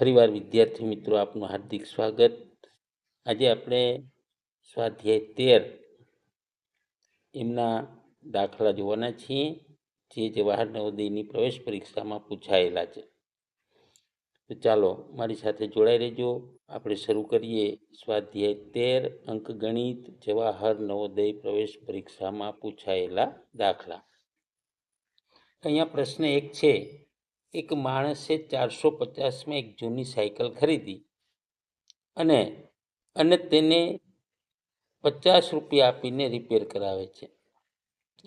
ફરીવાર વિદ્યાર્થી મિત્રો, આપનું હાર્દિક સ્વાગત. આજે આપણે સ્વાધ્યાય તેર એમના દાખલા જોવાના છીએ, જે જવાહર નવોદયની પ્રવેશ પરીક્ષામાં પૂછાયેલા છે. તો ચાલો, મારી સાથે જોડાઈ રહેજો. આપણે શરૂ કરીએ. સ્વાધ્યાય તેર, અંક ગણિત, જવાહર નવોદય પ્રવેશ પરીક્ષામાં પૂછાયેલા દાખલા. અહીંયા પ્રશ્ન એક છે. એક માણસે ચારસો પચાસમાં એક જૂની સાયકલ ખરીદી અને અને તેને પચાસ રૂપિયા આપીને રિપેર કરાવે છે.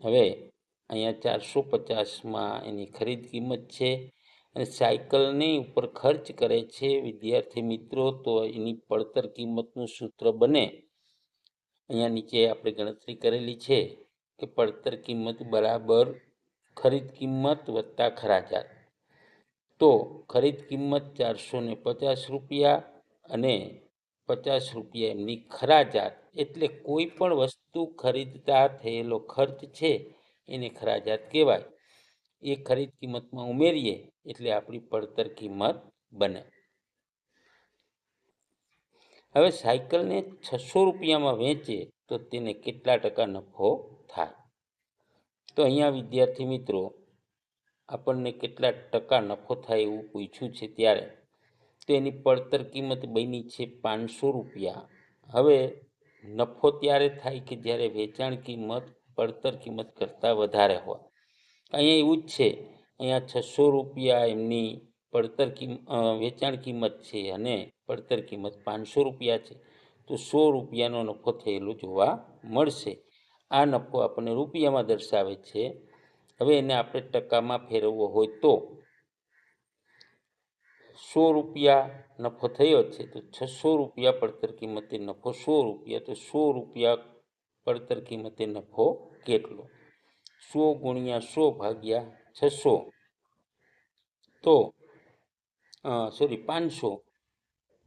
હવે અહીંયા ચારસો પચાસમાં એની ખરીદ કિંમત છે અને સાયકલની ઉપર ખર્ચ કરે છે. વિદ્યાર્થી મિત્રો, તો એની પડતર કિંમતનું સૂત્ર બને. અહીંયા નીચે આપણે ગણતરી કરેલી છે કે પડતર કિંમત બરાબર ખરીદ કિંમત વત્તા ખરાજાત. તો ખરીદ કિંમત ચારસો ને પચાસ રૂપિયા અને પચાસ રૂપિયા એમની ખરાજાત એટલે કોઈ પણ વસ્તુ ખરીદતા થયેલો ખર્ચ છે એને ખરાજાત કહેવાય. એ ખરીદ કિંમતમાં ઉમેરીએ એટલે આપણી પડતર કિંમત બને. હવે સાયકલને છસો રૂપિયામાં વેચે તો તેને કેટલા ટકા નફો થાય? તો અહીંયા વિદ્યાર્થી મિત્રો આપણને કેટલા ટકા નફો થાય એવું પૂછ્યું છે ત્યારે. તો એની પડતર કિંમત બની છે પાંચસો રૂપિયા. હવે, નફો ત્યારે થાય કે જ્યારે વેચાણ કિંમત પડતર કિંમત કરતાં વધારે હોય. અહીંયા એવું જ છે. અહીંયા છસો રૂપિયા એમની પડતર કિંમત વેચાણ કિંમત છે અને પડતર કિંમત પાંચસો રૂપિયા છે. તો સો રૂપિયાનો નફો થયેલો જોવા મળશે. આ નફો આપણને રૂપિયામાં દર્શાવે છે હવે એને આપણે ટકામાં ફેરવવો હોય તો? સો રૂપિયા નફો થયો છે તો છસો રૂપિયા પડતર કિંમતે નફો, સો રૂપિયા તો સો રૂપિયા પડતર કિંમતે નફો કેટલો? સો ગુણ્યા સો ભાગ્યા છસો. તો સોરી પાંચસો.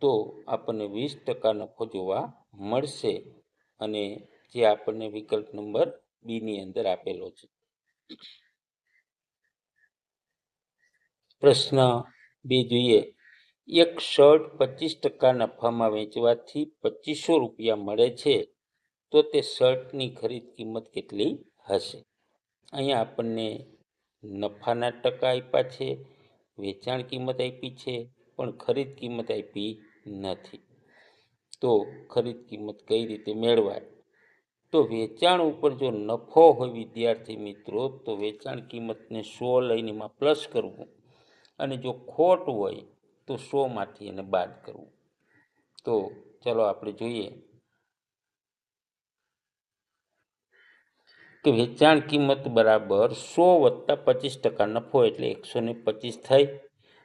તો આપણને વીસ ટકા નફો જોવા મળશે અને જે આપણને વિકલ્પ નંબર બીની અંદર આપેલો છે. પ્રશ્ન બે જોઈએ એક શર્ટ પચીસ ટકા નફામાં વેચવાથી પચીસો રૂપિયા મળે છે, તો તે શર્ટની ખરીદ કિંમત કેટલી હશે? અહીંયા આપણને નફાના ટકા આપ્યા છે, વેચાણ કિંમત આપી છે, પણ ખરીદ કિંમત આપી નથી. તો ખરીદ કિંમત કઈ રીતે મેળવાય? તો વેચાણ ઉપર જો નફો હોય વિદ્યાર્થી મિત્રો, તો વેચાણ કિંમતને સો લઈને એમાં પ્લસ કરવું. અને જો ખોટ હોય, તો સોમાંથી એને બાદ કરવું. તો ચલો આપણે જોઈએ કે વેચાણ કિંમત બરાબર સો વત્તા પચીસ ટકા નફો એટલે એકસો ને પચીસ થઈ.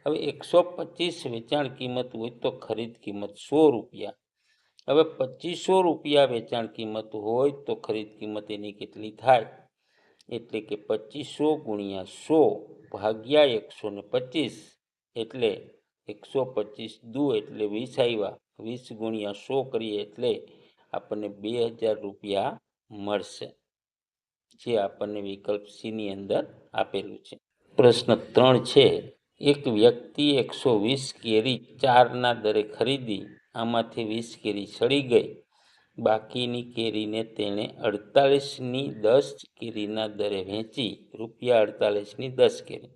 હવે એકસો પચીસ વેચાણ કિંમત હોય તો ખરીદ કિંમત સો રૂપિયા. હવે પચીસો રૂપિયા વેચાણ કિંમત હોય તો ખરીદ કિંમત એની કેટલી થાય? એટલે કે પચીસો ગુણ્યા સો ભાગ્યા એકસો ને પચીસ એટલે એકસો પચીસ દુ એટલે વીસ આવ્યા વીસ ગુણ્યા સો કરીએ એટલે આપણને બે હજાર રૂપિયા મળશે. જે આપણને વિકલ્પ સીની અંદર આપેલું છે. પ્રશ્ન ત્રણ છે, એક વ્યક્તિ એકસો વીસ કેરી ચારના દરે ખરીદી, આમાંથી વીસ કેરી સડી ગઈ. બાકીની કેરીને તેણે અડતાલીસની દસ કેરીના દરે વેચી, રૂપિયા અડતાલીસની દસ કેરી.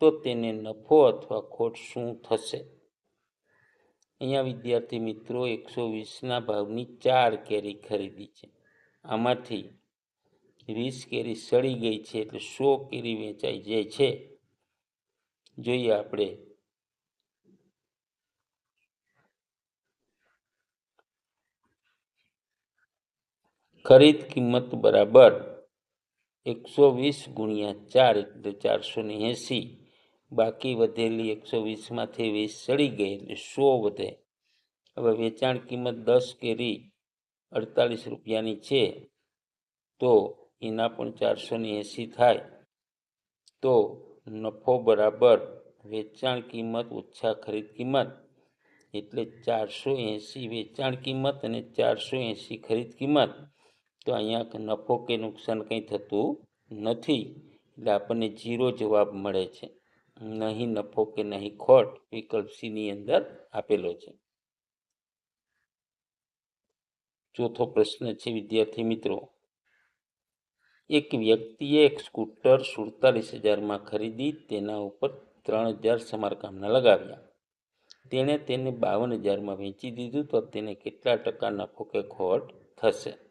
તો તેને નફો અથવા ખોટ શું થશે? અહીંયા વિદ્યાર્થી મિત્રો, એકસો વીસના ભાવની ચાર કેરી ખરીદી છે. આમાંથી વીસ કેરી સડી ગઈ છે એટલે સો કેરી વેચાઈ જાય છે. જોઈએ આપણે ખરીદ કિંમત બરાબર એકસો વીસ ગુણ્યા ચાર એટલે ચારસો ને એંસી. બાકી વધેલી એકસો વીસમાંથી વીસ ચડી ગઈ એટલે સો વધે. હવે વેચાણ કિંમત દસ કેરી અડતાલીસ રૂપિયાની છે, તો એના પણ ચારસો ને એંસી થાય. તો નફો બરાબર વેચાણ કિંમત ઓછા ખરીદ કિંમત એટલે ચારસો એંસી વેચાણ કિંમત અને ચારસો એંસી ખરીદ કિંમત. તો અહીંયા નફો કે નુકસાન કંઈ થતું નથી. એટલે આપણને જીરો જવાબ મળે છે. નહીં નફો કે નહીં ખોટ વિકલ્પ સીની અંદર આપેલો છે. ચોથો પ્રશ્ન છે, વિદ્યાર્થી મિત્રો. એક વ્યક્તિએ એક સ્કૂટર સુડતાલીસ હજારમાં ખરીદી, તેના ઉપર ત્રણ હજાર સમારકામના લગાવ્યા. તેણે તેને બાવન હજારમાં વેચી દીધું તો તેને કેટલા ટકા નફો કે ખોટ થશે?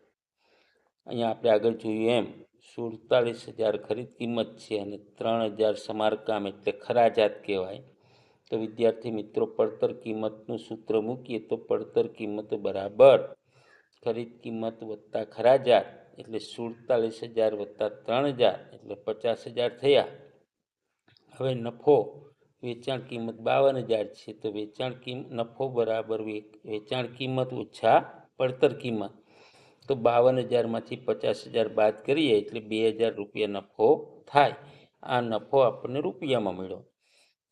અહીંયા આપણે આગળ જોયું એમ. સુડતાલીસ હજાર ખરીદ કિંમત છે અને ત્રણ હજાર સમારકામ એટલે ખરાજાત કહેવાય. તો વિદ્યાર્થી મિત્રો, પડતર કિંમતનું સૂત્ર મૂકીએ તો પડતર કિંમત બરાબર. ખરીદ કિંમત વત્તા ખરાજાત એટલે સુડતાલીસ હજાર વત્તા ત્રણ હજાર એટલે પચાસ હજાર થયા. હવે નફો, વેચાણ કિંમત બાવન હજાર છે. તો વેચાણ કિંમત નફો બરાબર વેચાણ કિંમત ઓછા પડતર કિંમત. તો બાવન હજારમાંથી પચાસ હજાર બાદ કરીએ એટલે બે હજાર રૂપિયા નફો થાય. આ નફો આપણને રૂપિયામાં મળ્યો.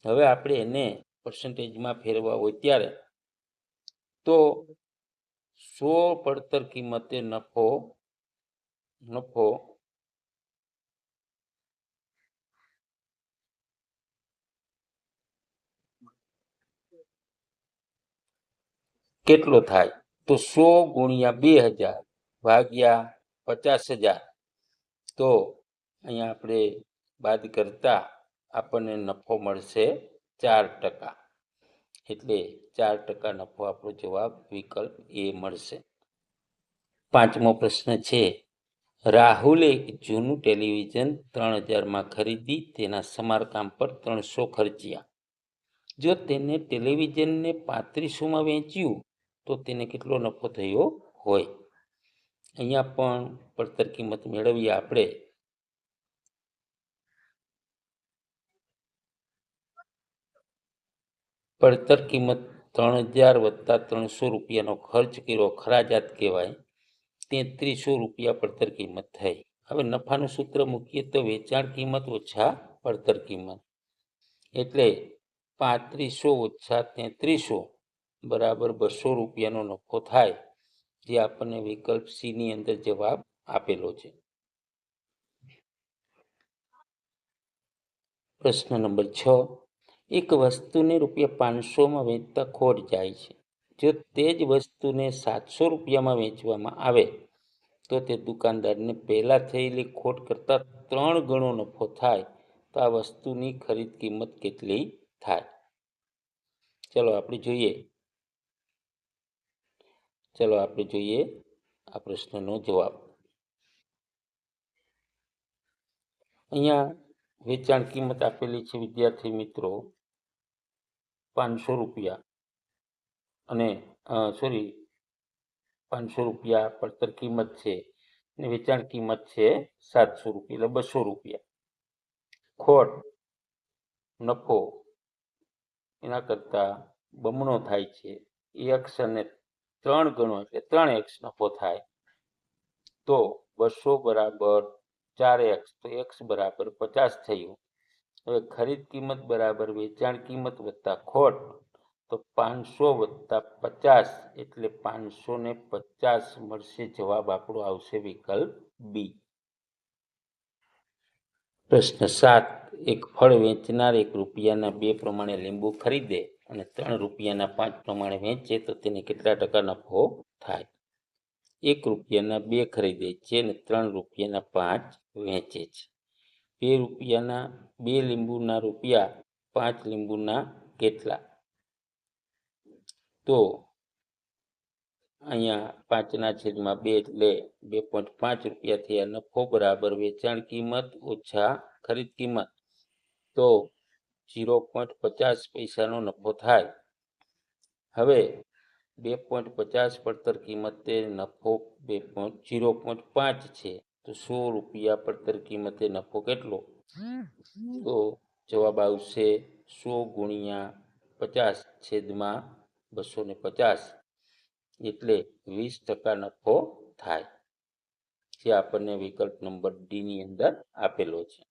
હવે આપણે એને પર્સન્ટેજમાં ફેરવા હોય ત્યારે તો સો પડતર કિંમતે નફો નફો કેટલો થાય? તો સો ગુણ્યા બે હજાર ભાગ્યા પચાસ હજાર. તો અહીંયા આપણે બાદ કરતા આપણને નફો મળશે ચાર ટકા. એટલે ચાર ટકા નફો આપણો જવાબ વિકલ્પ એ મળશે. પાંચમો પ્રશ્ન છે, રાહુલે જૂનું ટેલિવિઝન ત્રણ હજારમાં ખરીદી તેના સમારકામ પર ત્રણસો ખર્ચ્યા. જો તેને ટેલિવિઝનને પાંત્રીસોમાં વેચ્યું, તો તેને કેટલો નફો થયો હોય? અહીંયા પણ પડતર કિંમત મેળવીએ આપણે. પડતર કિંમત ત્રણ હજાર વત્તા ત્રણસો રૂપિયાનો ખર્ચ કર્યો, ખરાજાત કહેવાય. તેત્રીસો રૂપિયા પડતર કિંમત થઈ. હવે નફાનું સૂત્ર મૂકીએ તો વેચાણ કિંમત ઓછા પડતર કિંમત. એટલે પાંત્રીસો ઓછા તેત્રીસો બરાબર બસો રૂપિયાનો નફો થાય. જે આપણને વિકલ્પ સી ની અંદર જવાબ આપેલો છે. પ્રશ્ન નંબર છ. એક વસ્તુને રૂપિયા પાંચસોમાં વેચતા ખોટ જાય છે. જો તે જ વસ્તુને સાતસો રૂપિયામાં વેચવામાં આવે, તો તે દુકાનદારને પહેલાં થયેલી ખોટ કરતાં ત્રણ ગણો નફો થાય, તો આ વસ્તુની ખરીદ કિંમત કેટલી થાય? ચલો, આપણે જોઈએ. ચલો આપણે જોઈએ આ પ્રશ્નનો જવાબ. અહીંયા વેચાણ કિંમત આપેલી છે, વિદ્યાર્થી મિત્રો, પાંચસો રૂપિયા. અને સોરી પાંચસો રૂપિયા પડતર કિંમત છે અને વેચાણ કિંમત છે સાતસો રૂપિયા, એટલે બસો રૂપિયા. ખોટ, નફો, એના કરતાં બમણો થાય છે. એ અને ત્રણ ગણો એટલે ત્રણ એક્સ નફો થાય. તો બસો બરાબર ચાર એક્સ તો એક્સ બરાબર પચાસ થયું. હવે ખરીદ કિંમત બરાબર વેચાણ કિંમત વત્તા ખોટ, તો પાંચસો વત્તા પચાસ એટલે પાંચસો ને પચાસ મળશે જવાબ આપણો આવશે વિકલ્પ બી પ્રશ્ન સાત, એક ફળ વેચનાર એક રૂપિયાના બે પ્રમાણે લીંબુ ખરીદે. અને ત્રણ રૂપિયાના પાંચ પ્રમાણે વેચે તો તેને કેટલા ટકા નફો થાય? એક રૂપિયાના બે ખરીદે છે અને ત્રણ રૂપિયાના પાંચ વેચે છે. બે રૂપિયાના બે લીંબુના રૂપિયા, પાંચ લીંબુના કેટલા? તો અહીંયા પાંચના છેદમાં બે એટલે બે પોઈન્ટ પાંચ રૂપિયા થયા નફો બરાબર વેચાણ કિંમત ઓછા ખરીદ કિંમત. તો ઝીરો પોઈન્ટ પચાસ પૈસાનો નફો થાય. હવે બે પોઈન્ટ પચાસ પડતર કિંમતે નફો બે પોઈન્ટ ઝીરો પોઈન્ટ પાંચ છે. તો સો રૂપિયા પડતર કિંમતે નફો કેટલો? તો જવાબ આવશે સો ગુણ્યા પચાસ છેદમાં બસો ને પચાસ. એટલે વીસ ટકા નફો થાય. જે આપણને વિકલ્પ નંબર ડી ની અંદર આપેલો છે.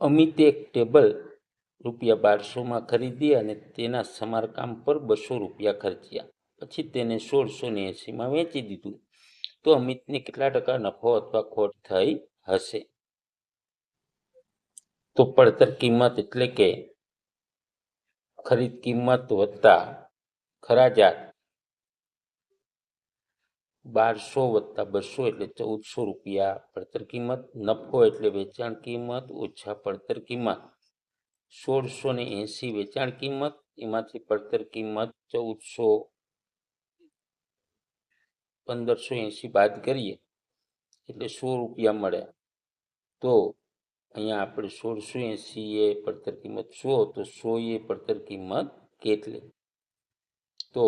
અમિતે એક ટેબલ રૂપિયા બારસોમાં ખરીદી અને તેના સમારકામ પર બસો રૂપિયા ખર્ચ્યા. પછી તેને સોળસો ને એંસીમાં વેચી દીધું. તો અમિતને કેટલા ટકા નફો અથવા ખોટ થઈ હશે? તો પડતર કિંમત એટલે કે ખરીદ કિંમત વત્તા ખરાજાત બારસો વત્તા બસો એટલે ચૌદસો રૂપિયા પડતર કિંમત, નફો એટલે વેચાણ કિંમત, ઓછા પડતર કિંમત. સોળસો ને એંસી વેચાણ કિંમત, એમાંથી પડતર કિંમત ચૌદસો પંદરસો એંસી બાદ કરીએ, એટલે સો રૂપિયા મળ્યા તો અહીંયા આપણે સોળસો એંસી એ પડતર કિંમત સો તો સો એ પડતર કિંમત કેટલી? તો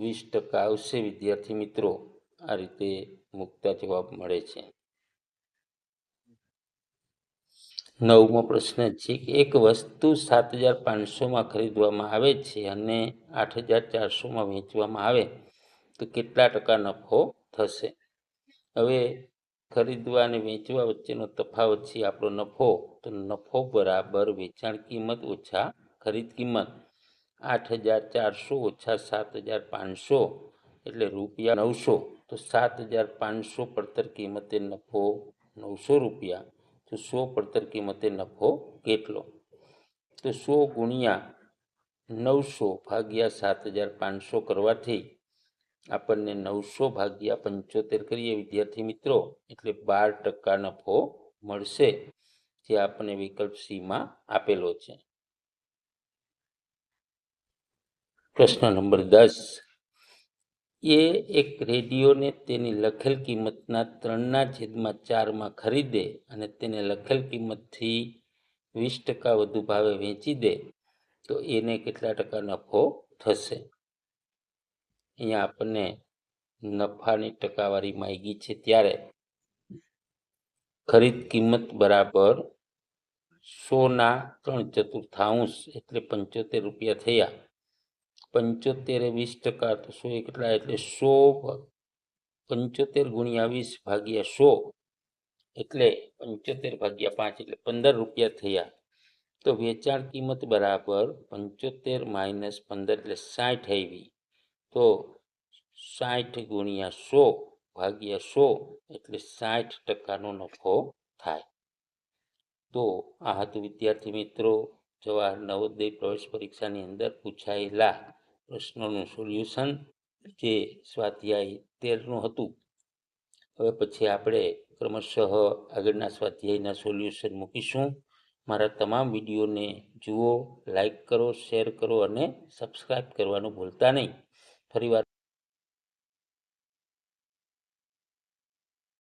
વીસ ટકા આવશે વિદ્યાર્થી મિત્રો. આ રીતે મુકતા જવાબ મળે છે. નવમો પ્રશ્ન છે કે એક વસ્તુ સાત હજાર પાંચસોમાં ખરીદવામાં આવે છે અને આઠ હજાર ચારસોમાં વેચવામાં આવે, તો કેટલા ટકા નફો થશે? હવે ખરીદવા અને વેચવા વચ્ચેનો તફાવત છે આપણો નફો, તો નફો બરાબર વેચાણ કિંમત ઓછા ખરીદ કિંમત. આઠ હજાર ચારસો ઓછા સાત હજાર પાંચસો, એટલે રૂપિયા નવસો. તો સાત હજાર પાંચસો પડતર કિંમતે નફો નવસો રૂપિયા. તો સો પડતર કિંમતે નફો કેટલો? તો સો ગુણ્યા નવસો ભાગ્યા સાત હજાર પાંચસો કરવાથી આપણને નવસો ભાગ્યા પંચોતેર કરીએ વિદ્યાર્થી મિત્રો. એટલે બાર ટકા નફો મળશે જે આપણને વિકલ્પ સીમાં આપેલો છે. પ્રશ્ન નંબર દસ. એ એક રેડિયોને તેની લખેલ કિંમતના ત્રણના છેદમાં ચારમાં ખરીદે અને તેને લખેલ કિંમતથી વીસ ટકા વધુ ભાવે વેચી દે, તો એને કેટલા ટકા નફો થશે? અહીંયા આપણને નફાની ટકાવારી માગી છે ત્યારે ખરીદ કિંમત બરાબર સોના ત્રણ ચતુર્થાંશ એટલે પંચોતેર રૂપિયા થયા. પંચોતેર વીસ ટકા તો સો કેટલા એટલે સો પંચોતેર ગુણ્યા વીસ ભાગ્યા સો એટલે પંચોતેર ભાગ્યા પાંચ એટલે પંદર રૂપિયા થયા. તો વેચાણ કિંમત બરાબર પંચોતેર માઇનસ પંદર એટલે સાઠ આવી. તો સાઠ ગુણ્યા સો ભાગ્યા સો એટલે સાઠ ટકાનો નફો થાય. તો આ હતું વિદ્યાર્થી મિત્રો જવાહર નવોદય પ્રવેશ પરીક્ષાની અંદર પૂછાયેલા પ્રશ્નોનું સોલ્યુશન જે સ્વાધ્યાય તેરનું હતું. હવે પછી આપણે ક્રમશઃ આગળના સ્વાધ્યાયના સોલ્યુશન મૂકીશું. મારા તમામ વિડીયોને જુઓ, લાઈક કરો, શેર કરો અને સબસ્ક્રાઈબ કરવાનું ભૂલતા નહીં. ફરીવાર